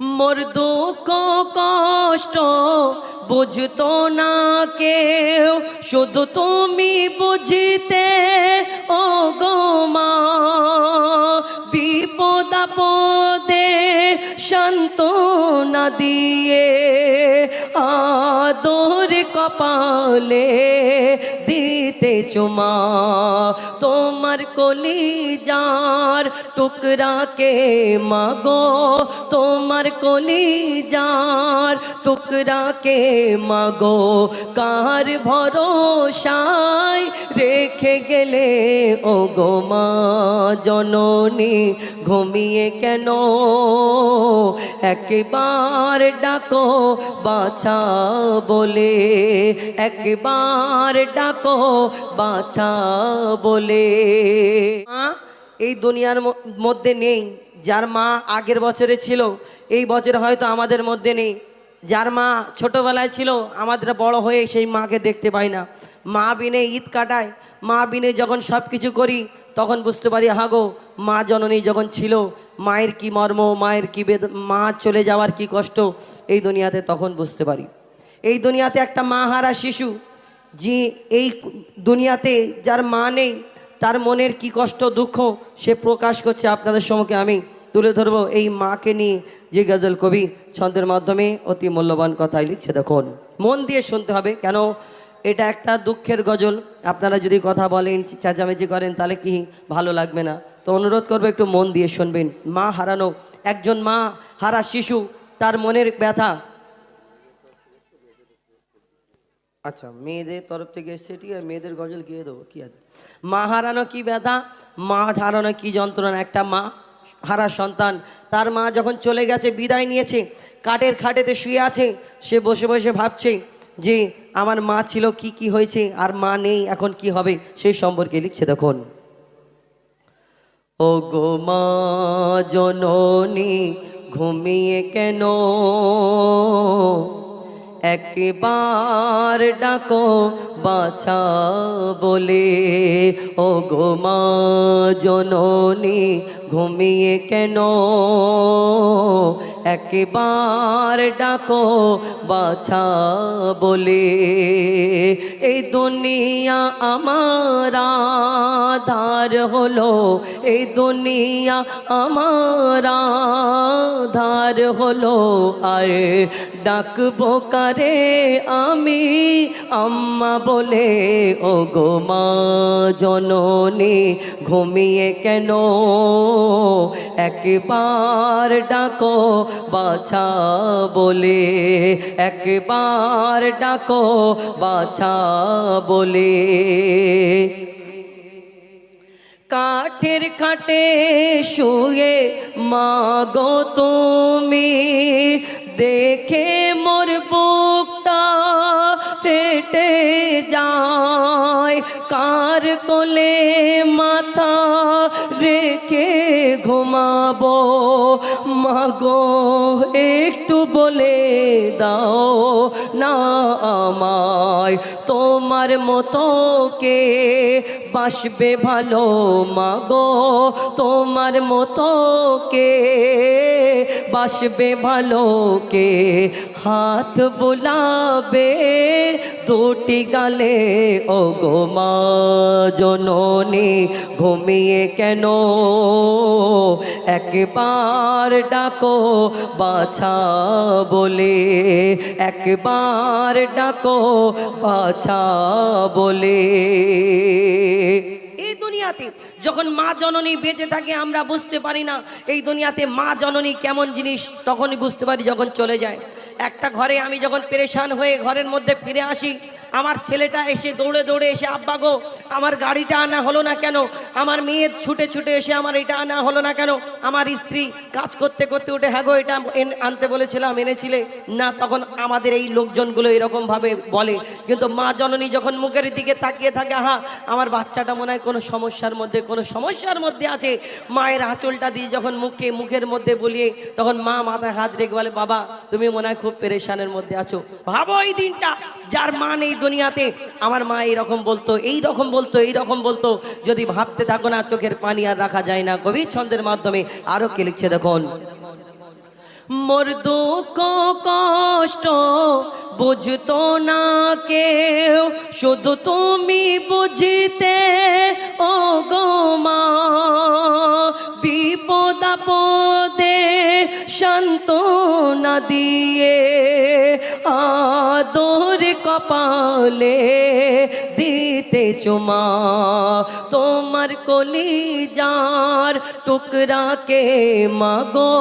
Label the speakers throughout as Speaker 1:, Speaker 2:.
Speaker 1: মোর দুঃখ, কষ্ট বুঝতো না কেউ। শুধু তুমি বুঝতে ও গো মা, বিপদ আপদে শান্ত না দিয়ে আদর কপালে দিতে চুমা। তোমার কলি যার টুকরাকে মাগো। তোমার কলি যার টুকরাকে মাগো। কার ভরসায় রেখে গেলে ও গো মা? জননী, ঘুমিয়ে কেন? একবার ডাকো বাছা বলে, একবার ডাকো বাছা বলে। এই দুনিয়ার মধ্যে নেই, যার মা আগের বছরে ছিল, এই বছরে হয়তো আমাদের মধ্যে নেই। যার মা ছোটবেলায় ছিল, আমাদের বড় হয়ে সেই মাকে দেখতে পাই না। মা বিনে ঈদ কাটায়, মা বিনে যখন সব কিছু করি, তখন বুঝতে পারি হাগো মা জননী যখন ছিল, মায়ের কি মর্ম, মায়ের কি বেদ, মা চলে যাওয়ার কি কষ্ট? এই দুনিয়াতে তখন বুঝতে পারি। এই দুনিয়াতে একটা মা হারা শিশু যে এই দুনিয়াতে যার মা নেই, তার মনের কি কষ্ট, দুঃখ, সে প্রকাশ করছে আপনাদের সম্মুখে আমি তুলে ধরবো এই মাকে নিয়ে যে গজল কবি ছন্দের মাধ্যমে অতি মূল্যবান কথাই লিখছে। দেখুন, মন দিয়ে শুনতে হবে কেন? এটা একটা দুঃখের গজল। আপনারা যদি কথা বলেন, চেঁচামেচি করেন, তাহলে কি ভালো লাগবে না? তো অনুরোধ করব একটু মন দিয়ে শুনবেন। মা হারানো, একজন মা হারা শিশু, তার মনের ব্যথা আচ্ছা মেয়েদের তরফ থেকে এসছে ঠিক আছে, মেয়েদের গজল গিয়ে দেবো, কি আছে? মা হারানো কি ব্যথা? মা হারানো কি যন্ত্রণা? একটা মা হারা সন্তান, তার মা যখন চলে গেছে, বিদায় নিয়েছে, কাঠের খাটেতে শুয়ে আছে, সে বসে বসে ভাবছে যে আমার মা ছিল, কি কি হয়েছে? আর মা নেই, এখন কি হবে? সেই সম্পর্কে লিখছে দেখুন। ও গো মা জননী, ঘুমিয়ে কেন? একবার ডাকো, বাছা বলে। ও গো মা জননী, ঘুমিয়ে কেন? একবার ডাকো, বাছা বলে। এই দুনিয়া আমার ধার হলো, এই দুনিয়া আমার ধার হলো। আর ডাকবো কারে আমি আম্মা বলে ও গো মা জননী, ঘুমিয়ে কেন? একবার ডাকো বাছা বলে, একবার ডাকো বাছা বলে। কাঠের খাটে শুয়ে মাগো তুমি দেখে মোর বুকটা ফেটে যায়। কার কোলে মাথা রেখে ঘুমাবো? মাগো, একটু বলে দাও না আমায়। তোমার মতো কে বাসবে ভালো? মাগো, তোমার মতো কে বাসবে ভালো কে হাত বোলাবে দুটি গালে। ও গো মা জননী, ঘুমিয়ে কেন? একবার ডাকো বাছা বলে, একবার ডাকো বাছা বলে। দুনিয়াতে, যখন মা জননী বেঁচে থাকে, আমরা বুঝতে পারি না, এই দুনিয়াতে মা জননী কেমন জিনিস, তখনই বুঝতে পারি যখন চলে যায়। একটা ঘরে আমি যখন পেরেশান হয়ে ঘরের মধ্যে ফিরে আসি আমার ছেলেটা এসে দৌড়ে দৌড়ে এসে, আব্বা গো, আমার গাড়িটা আনা হলো না কেন? আমার মেয়ে ছুটে ছুটে এসে আমার এটা আনা হলো না কেন? আমার স্ত্রী কাজ করতে করতে উঠে হ্যাঁ গো, এটা আনতে বলেছিলাম, এনেছিলে। না, তখন আমাদের এই লোকজনগুলো এরকমভাবে বলে। কিন্তু মা জননী যখন মুখের দিকে তাকিয়ে থাকে হা আমার বাচ্চাটা মনে হয় কোনো সমস্যার মধ্যে, কোনো সমস্যার মধ্যে আছে। মায়ের আঁচলটা দিয়ে যখন মুখে, মুখের মধ্যে বলিয়ে, তখন মা মাথায় হাত রেখে বলে, বাবা, তুমি মনে হয় খুব পেরেশানের মধ্যে আছো। ভাবো এই দিনটা, যার মা নেই দুনিয়াতে আমার মা এইরকম বলতো এই রকম বলতো এই রকম বলতো। যদি ভাবতে থাকো না, চোখের পানি আর রাখা যায় না। গভীর ছন্দের মাধ্যমে আরও কে লিখছে দেখুন। মোর দুঃখ, কষ্ট বুঝতো না কেউ। শুধু তুমি বুঝতে ও গো মা। বিপদ আপদে শান্ত না দিয়ে আদর কপালে দিতে চুমা। তোমার কলি যার টুকরাকে মাগো।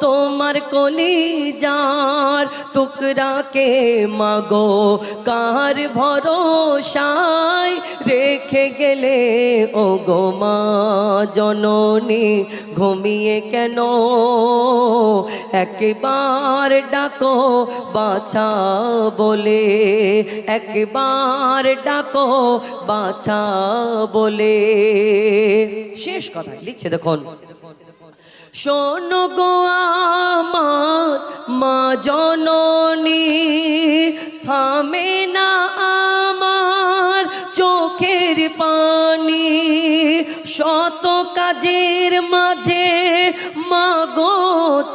Speaker 1: তোমার কলি যার টুকরাকে মাগো। কার ভরসায় রেখে গেলে ও গো মা? জননী, ঘুমিয়ে কেন? একবার ডাকো বাছা বলে, একবার ডাকো বাছা বলে। শেষ কথা লিখছে দেখুন, শোনো গো আমার মা জননী, থামে না আমার চোখের পানি। শত কাজের মাঝে মাগো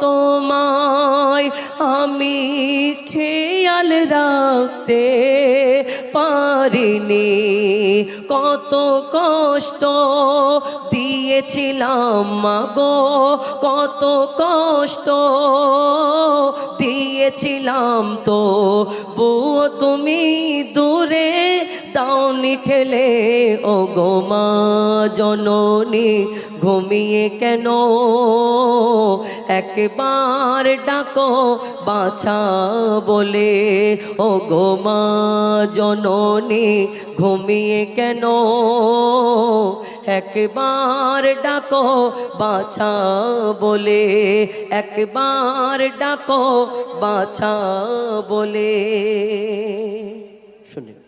Speaker 1: তোমায়, আমি খেয়াল রাখতে পারিনি কত কষ্ট দিয়েছিলাম মাগো কত কষ্ট দিয়েছিলাম তো। বউ তুমি দূরে দাওনি ঠেলে ও গো মা জননী, ঘুমিয়ে কেন? একবার ডাকো, বাছা বলে ও গো মা জননী, ঘুমিয়ে কেন? একবার ডাকো, বাছা বলে, একবার ডাকো, বাছা বলে। শুনে।